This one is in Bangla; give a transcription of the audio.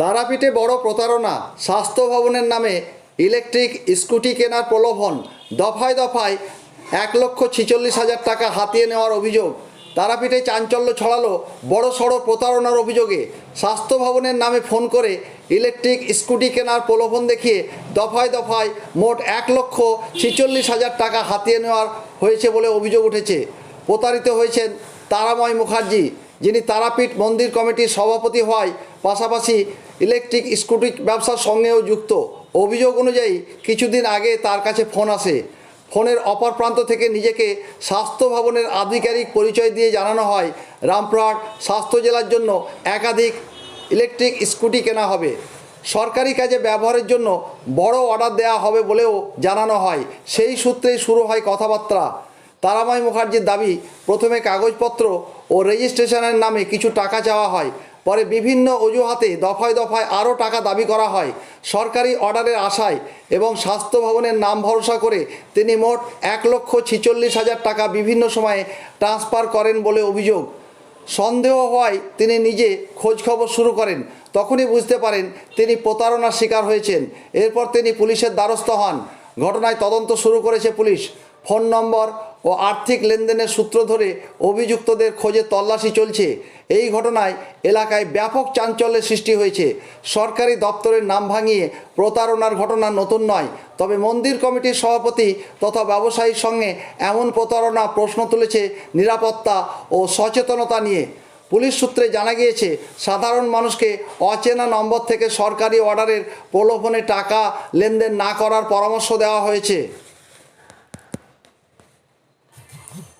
তারাপীঠে বড় প্রতারণা, স্বাস্থ্য ভবনের নামে ইলেকট্রিক স্কুটি কেনার প্রলোভন, দফায় দফায় এক লক্ষ ছিচল্লিশ হাজার টাকা হাতিয়ে নেওয়ার অভিযোগ। তারাপীঠে চাঞ্চল্য ছড়ালো বড় সড়ো প্রতারণার অভিযোগে। স্বাস্থ্য ভবনের নামে ফোন করে ইলেকট্রিক স্কুটি কেনার প্রলোভন দেখিয়ে দফায় দফায় মোট এক লক্ষ ছিচল্লিশ হাজার টাকা হাতিয়ে নেওয়ার হয়েছে বলে অভিযোগ উঠেছে। প্রতারিত হয়েছেন তারাময় মুখার্জি। যিনি তারাপীঠ মন্দির কমিটির সভাপতি হওয়ায় পাশাপাশি ইলেকট্রিক স্কুটি ব্যবসার সঙ্গেও যুক্ত। অভিযোগ অনুযায়ী কিছুদিন আগে তার কাছে ফোন আসে। ফোনের অপর প্রান্ত থেকে নিজেকে স্বাস্থ্য ভবনের আধিকারিক পরিচয় দিয়ে জানানো হয়, রামপুরহাট স্বাস্থ্য জেলার জন্য একাধিক ইলেকট্রিক স্কুটি কেনা হবে। সরকারি কাজে ব্যবহারের জন্য বড় অর্ডার দেওয়া হবে বলেও জানানো হয়। সেই সূত্রেই শুরু হয় কথাবার্তা। তারাময় মুখার্জির দাবি, প্রথমে কাগজপত্র ও রেজিস্ট্রেশনের নামে কিছু টাকা চাওয়া হয়। পরে বিভিন্ন অজুহাতে দফায় দফায় আরও টাকা দাবি করা হয়। সরকারি অর্ডারের আশায় এবং স্বাস্থ্য ভবনের নাম ভরসা করে তিনি মোট এক লক্ষ ছিচল্লিশ হাজার টাকা বিভিন্ন সময়ে ট্রান্সফার করেন বলে অভিযোগ। সন্দেহ হওয়ায় তিনি নিজে খোঁজখবর শুরু করেন। তখনই বুঝতে পারেন তিনি প্রতারণার শিকার হয়েছেন। এরপর তিনি পুলিশের দ্বারস্থ হন। ঘটনায় তদন্ত শুরু করেছে পুলিশ। ফোন নম্বর ও আর্থিক লেনদেনের সূত্র ধরে অভিযুক্তদের খোঁজে তল্লাশি চলছে। এই ঘটনায় এলাকায় ব্যাপক চাঞ্চল্যের সৃষ্টি হয়েছে। সরকারি দপ্তরের নাম ভাঙিয়ে প্রতারণার ঘটনা নতুন নয়। তবে মন্দির কমিটির সভাপতি তথা ব্যবসায়ীর সঙ্গে এমন প্রতারণা প্রশ্ন তুলেছে নিরাপত্তা ও সচেতনতা নিয়ে। পুলিশ সূত্রে জানা গিয়েছে, সাধারণ মানুষকে অচেনা নম্বর থেকে সরকারি অর্ডারের প্রলোভনে টাকা লেনদেন না করার পরামর্শ দেওয়া হয়েছে।